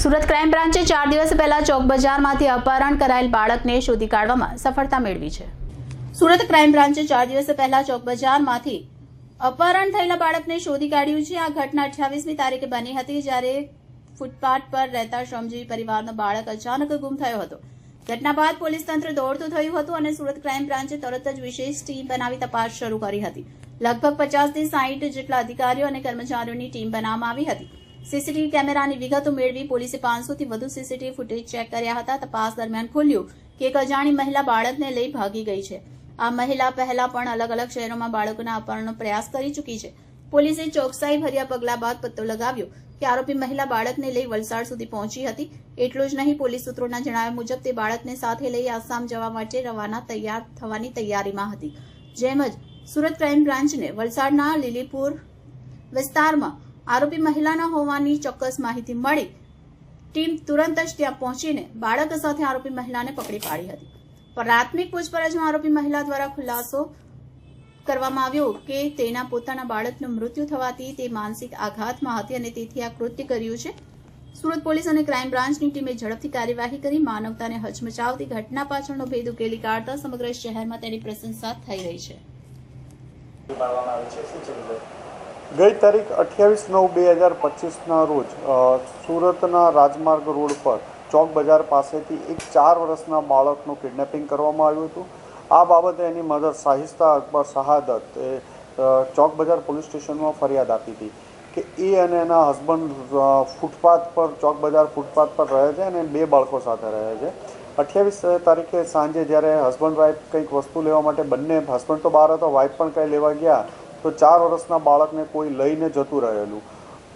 Surat crime બ્રાન્ચે ચાર દિવસ પહેલા ચોક બજારમાંથી અપહરણ કરાયેલ બાળકને શોધી કાઢવામાં સફળતા મેળવી છે. સુરત ક્રાઇમ બ્રાન્ચે ચાર દિવસ પહેલા ચોક બજારમાંથી અપહરણ થયેલા બાળકને શોધી કાઢ્યું છે. આ ઘટના અઠ્યાવીસમી તારીખે બની હતી જ્યારે ફૂટપાથ પર રહેતા શ્રમજીવી પરિવારનો બાળક અચાનક ગુમ થયો હતો. ઘટના બાદ પોલીસ તંત્ર દોડતું થયું હતું અને સુરત ક્રાઇમ બ્રાન્ચે તરત જ વિશેષ ટીમ બનાવી તપાસ શરૂ કરી હતી. લગભગ પચાસથી સાહીઠ જેટલા અધિકારીઓ અને કર્મચારીઓની ટીમ બનાવવામાં આવી હતી. સીસીટીવી કેમેરાની વિગતો મેળવી પોલીસે પાંચસોથી વધુ સીસીટીવી ફૂટેજ ચેક કર્યા હતા. તપાસ દરમિયાન ખુલ્યું કે એક અજાણી મહિલા બાળકને લઈ ભાગી ગઈ છે. આ મહિલા પહેલા પણ અલગ અલગ શહેરોમાં બાળકોના અપહરણનો પ્રયાસ કરી ચૂકી છે. પોલીસે ચોકસાઈ ભર્યા પગલા બાદ પત્તો લગાવ્યો કે આરોપી મહિલા બાળકને લઈ વલસાડ સુધી પહોંચી હતી. એટલું જ નહીં, પોલીસ સૂત્રોના જણાવ્યા મુજબ તે બાળકને સાથે લઈ આસામ જવા માટે રવાના તૈયાર થવાની તૈયારીમાં હતી. જેમ જ સુરત ક્રાઇમ બ્રાન્ચને વલસાડના લીલીપુર વિસ્તારમાં આરોપી મહિલાના હોવાની ચોક્કસ માહિતી મળી. ટીમ તુરંત જ ત્યાં પહોંચીને બાળક સાથે આરોપી મહિલાને પકડી પાડી હતી. પ્રાથમિક પૂછપરછમાં આરોપી મહિલા દ્વારા ખુલાસો કરવામાં આવ્યો કે તેના પોતાના બાળકનું મૃત્યુ થવાથી તે માનસિક આઘાતમાં હતી અને તેથી આ કૃત્ય કર્યું છે. સુરત પોલીસ અને ક્રાઇમ બ્રાન્ચની ટીમે ઝડપથી કાર્યવાહી કરી, માનવતાને હચમચાવતી ઘટના પાછળનો ભેદ ઉકેલી કાઢતા સમગ્ર શહેરમાં તેની પ્રશંસા થઈ રહી છે? ગઈ તારીખ અઠ્યાવીસ નવ બે હજાર પચીસના રોજ સુરતના રાજમાર્ગ રોડ પર ચોક બજાર પાસેથી એક ચાર વર્ષના બાળકનું કિડનેપિંગ કરવામાં આવ્યું હતું. આ બાબતે એની મધર શાહિસ્તા અકબર શહાદત, એ ચોક બજાર પોલીસ સ્ટેશનમાં ફરિયાદ આપી હતી કે એ અને એના હસબન્ડ ફૂટપાથ પર, ચોક બજાર ફૂટપાથ પર રહે છે અને બે બાળકો સાથે રહે છે. અઠ્યાવીસ તારીખે સાંજે જ્યારે હસબન્ડ વાઈફ કંઈક વસ્તુ લેવા માટે બંને હસબન્ડ તો બહાર હતો, વાઈફ પણ કંઈ લેવા ગયા તો ચાર વર્ષના બાળકને કોઈ લઈને જતું રહેલું.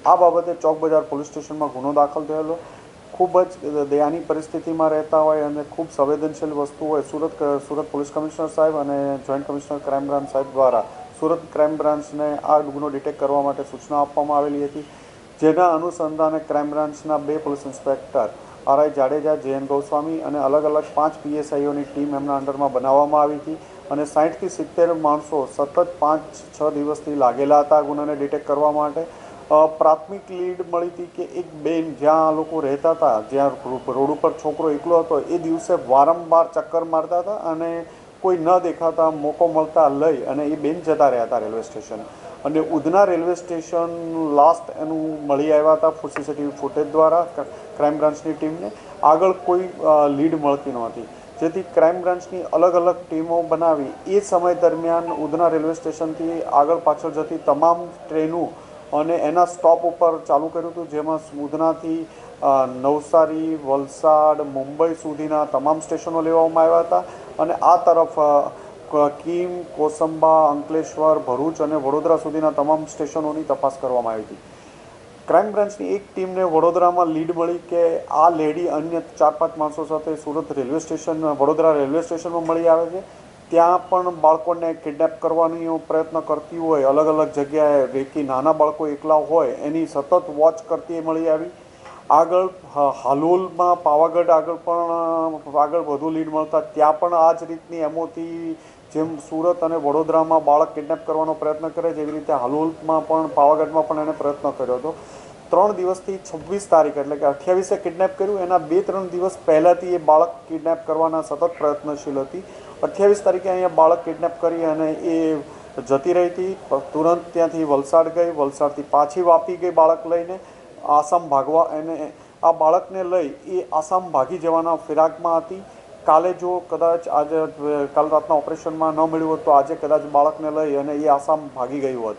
આ બાબતે ચોક બજાર પોલીસ સ્ટેશનમાં ગુનો દાખલ થયેલો. ખૂબ જ દયાની પરિસ્થિતિમાં રહેતા હોય અને ખૂબ સંવેદનશીલ વસ્તુ હોય સુરત સુરત પોલીસ કમિશનર સાહેબ અને જોઈન્ટ કમિશનર ક્રાઇમ બ્રાન્ચ સાહેબ દ્વારા. સુરત ક્રાઇમ બ્રાન્ચને આ ગુનો ડિટેક્ટ કરવા માટે સૂચના આપવામાં આવેલી હતી. જેના અનુસંધાને ક્રાઇમ બ્રાન્ચના બે police inspector R I Jadeja, J N Goswami અને અલગ અલગ પાંચ પીએસઆઈઓની ટીમ એમના અંડરમાં બનાવવામાં આવી હતી. અને સાઠથી સિત્તેર માણસો સતત પાંચ છ દિવસથી લાગેલા હતા ગુનાને ડિટેક્ટ કરવા માટે. પ્રાથમિક લીડ મળી હતી કે એક બેન જ્યાં આ લોકો રહેતા હતા, જ્યાં રોડ ઉપર છોકરો એકલો હતો, એ દિવસે વારંવાર ચક્કર મારતા હતા અને કોઈ ન દેખાતા મોકો મળતા લઈ અને એ બેન જતા રહ્યા હતા રેલવે સ્ટેશન. અને ઉધના રેલવે સ્ટેશન લાસ્ટ એનું મળી આવ્યા હતા સીસીટીવી ફૂટેજ દ્વારા ક્રાઇમ બ્રાન્ચની ટીમને. આગળ કોઈ લીડ મળતી નહોતી. જેથી ક્રાઇમ બ્રાન્ચની અલગ અલગ ટીમો બનાવી એ સમય દરમિયાન ઉધના રેલવે સ્ટેશનથી આગળ પાછળ જતી તમામ ટ્રેનો અને એના સ્ટોપ ઉપર ચાલુ કર્યું હતું, જેમાં ઉધનાથી નવસારી, વલસાડ, મુંબઈ સુધીના તમામ સ્ટેશનો લેવામાં આવ્યા હતા અને આ તરફ કિમ, કોસંબા, અંકલેશ્વર, ભરૂચ અને વડોદરા સુધીના તમામ સ્ટેશનોની તપાસ કરવામાં આવી હતી. ક્રાઇમ બ્રાન્ચની એક ટીમને વડોદરામાં લીડ મળી કે આ લેડી અન્ય ચાર પાંચ માણસો સાથે Surat railway station, Vadodara railway સ્ટેશનમાં મળી આવે છે. ત્યાં પણ બાળકોને કિડનેપ કરવાનો પ્રયત્ન કરતી હોય અલગ અલગ જગ્યાએ રેકી નાના બાળકો એકલા હોય, એની સતત વોચ કરતી મળી આવી. આગળ હાલોલમાં પાવાગઢ આગળ પણ, આગળ વધુ લીડ મળતા, ત્યાં પણ આ જ રીતની એમોથી જેમ સુરત અને વડોદરામાં બાળક કિડનેપ કરવાનો પ્રયત્ન કરે છે, એવી રીતે હાલોલમાં પણ, પાવાગઢમાં પણ એણે પ્રયત્ન કર્યો હતો. ત્રણ દિવસથી છવ્વીસ તારીખ, એટલે કે અઠ્યાવીસે કિડનેપ કર્યું. એના બે ત્રણ દિવસ પહેલાંથી એ બાળક કિડનેપ કરવાના સતત પ્રયત્નશીલ હતી. અઠ્યાવીસ તારીખે અહીંયા બાળક કિડનેપ કરી અને એ જતી રહી હતી. તુરંત ત્યાંથી વલસાડ ગઈ. વલસાડથી પાછી વાપી ગઈ બાળક લઈને. આસામ ભાગવા એને આ બાળકને લઈ એ આસામ ભાગી જવાના ફિરાકમાં હતી. કાલે જો કદાચ આજે કાલ રાતના ઓપરેશનમાં ન મળ્યું હોત તો આજે કદાચ બાળકને લઈ અને એ આસામ ભાગી ગયું હોત.